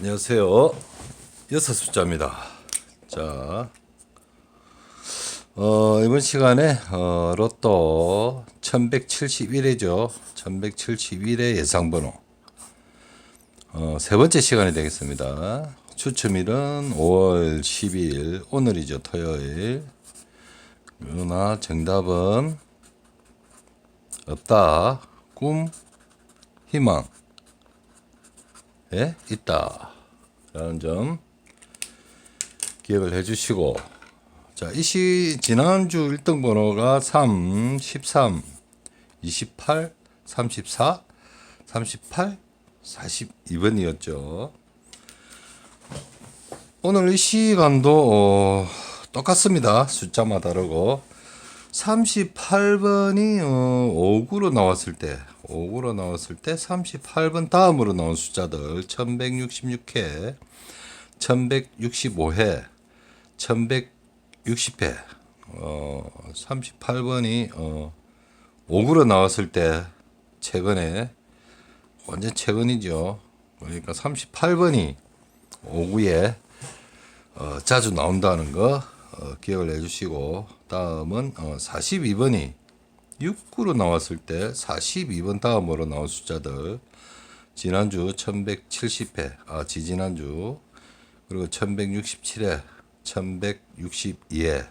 안녕하세요. 여섯 숫자입니다. 자, 어, 이번 시간에 어, 로또 1171회죠. 1171회 예상번호. 어, 세 번째 시간이 되겠습니다. 추첨일은 5월 10일 오늘이죠. 토요일. 그러나 정답은 없다. 꿈, 희망. 예, 있다. 라는 점 기억을 해 주시고 자, 이 시 지난주 1등 번호가 3, 13, 28, 34, 38, 42번이었죠. 오늘 이 시간도 어, 똑같습니다. 숫자만 다르고 38번이 어, 5구로 나왔을 때 5구로 나왔을 때 38번 다음으로 나온 숫자들. 1166회 1165회 1160회. 어, 38번이 어, 5구로 나왔을 때 최근에 완전 최근이죠. 그러니까 38번이 5구에 어, 자주 나온다는 거 어, 기억을 해주시고 다음은 어, 42번이 6구로 나왔을 때 42번 다음으로 나온 숫자들 지난주 1170회 아 지지난주 그리고 1167회 1162회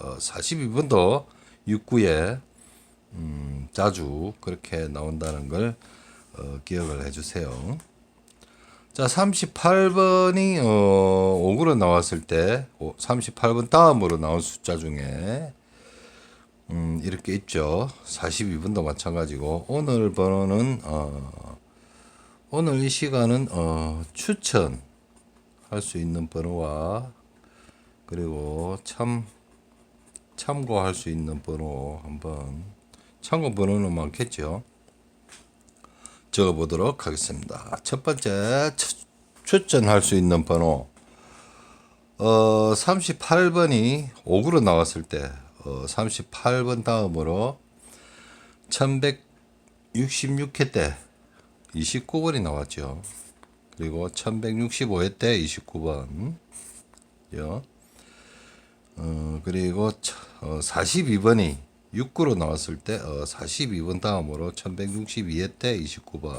어, 42번도 6구에 음, 자주 그렇게 나온다는 걸 어, 기억을 해주세요. 자, 38번이 어 5구로 나왔을 때 38번 다음으로 나온 숫자 중에 음, 이렇게 있죠. 42번도 마찬가지고 오늘 번호는 어 오늘 이 시간은 어 추천 할 수 있는 번호와 그리고 참 참고할 수 있는 번호 한번 참고 번호는 많겠죠. 적어 보도록 하겠습니다. 첫 번째 추- 추천할 수 있는 번호 어 38번이 5구로 나왔을 때 어, 38번 다음으로 1166회 때 29번이 나왔죠. 그리고 1165회 때 29번. 요. 어, 그리고 차- 어, 42번이 6구로 나왔을 때 어, 42번 다음으로 1162회 때 29번.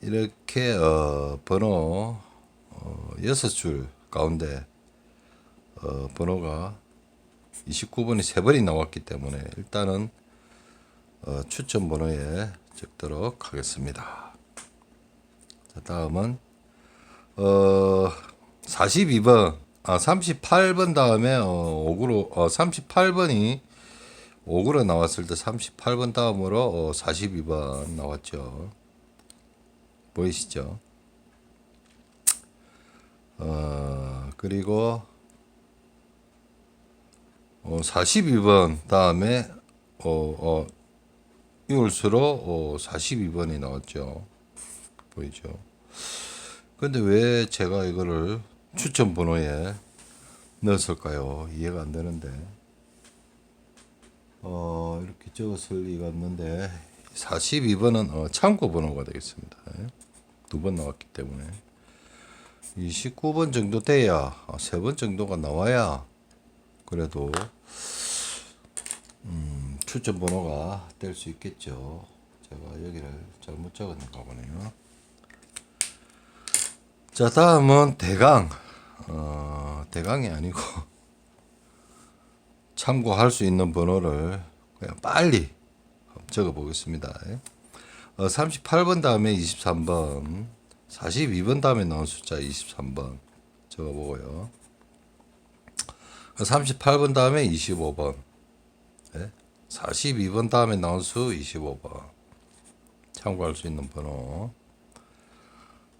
이렇게 어, 번호 어, 6줄 가운데 어, 번호가 29번이 세 번이 나왔기 때문에 일단은 어, 추천 번호에 적도록 하겠습니다. 자, 다음은 어 42번 아 38번 다음에 어 5구로 어 38번이 5구로 나왔을 때 38번 다음으로 어 42번 나왔죠. 보이시죠? 어 그리고 어 42번 다음에 어 어 이올수록 어 42번이 나왔죠. 보이죠? 근데 왜 제가 이거를 추천 번호에 넣었을까요? 이해가 안 되는데. 어, 이렇게 적었을 리가 없는데 42번은 어, 참고 번호가 되겠습니다. 두 번 나왔기 때문에 29번 정도 돼야 어, 세번 정도가 나와야 그래도 음, 추천 번호가 될 수 있겠죠. 제가 여기를 잘못 적었는가 보네요. 자, 다음은 대강. 어, 대강이 아니고 참고할 수 있는 번호를 그냥 빨리 적어 보겠습니다. 어, 38번 다음에 23번, 42번 다음에 나온 숫자 23번 적어 보고요. 38번 다음에 25번, 42번 다음에 나온 수 25번 참고할 수 있는 번호.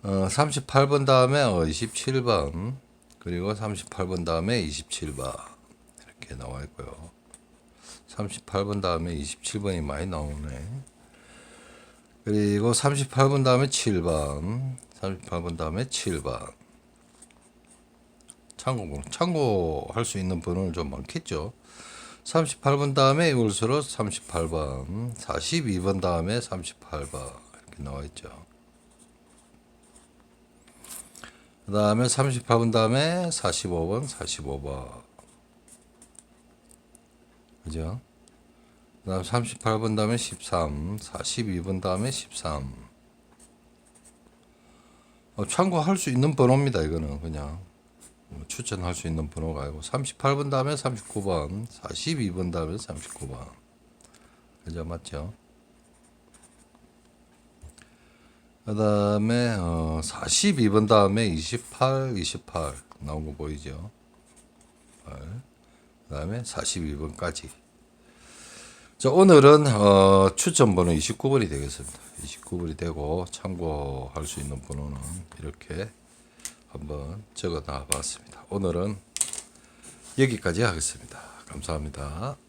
어, 38번 다음에 어, 27번 그리고 38번 다음에 27번 이렇게 나와 있고요. 38번 다음에 27번이 많이 나오네. 그리고 38번 다음에 7번, 38번 다음에 7번. 참고 참고할 수 있는 번호는 좀 많겠죠. 38번 다음에 올수록 38번, 42번 다음에 38번 이렇게 나와 있죠. 그 다음에 38번 다음에 45번, 45번. 그죠? 그 다음 38번 다음에 13, 42번 다음에 13. 어, 참고할 수 있는 번호입니다. 이거는 그냥 뭐 추천할 수 있는 번호가 아니고 38번 다음에 39번, 42번 다음에 39번. 그죠? 맞죠? 그 다음에 어, 42번 다음에 28, 28 나온 거 보이죠? 그 다음에 42번까지. 자, 오늘은 어, 추천 번호 29번이 되겠습니다. 29번이 되고 참고할 수 있는 번호는 이렇게 한번 적어 놔 봤습니다. 오늘은 여기까지 하겠습니다. 감사합니다.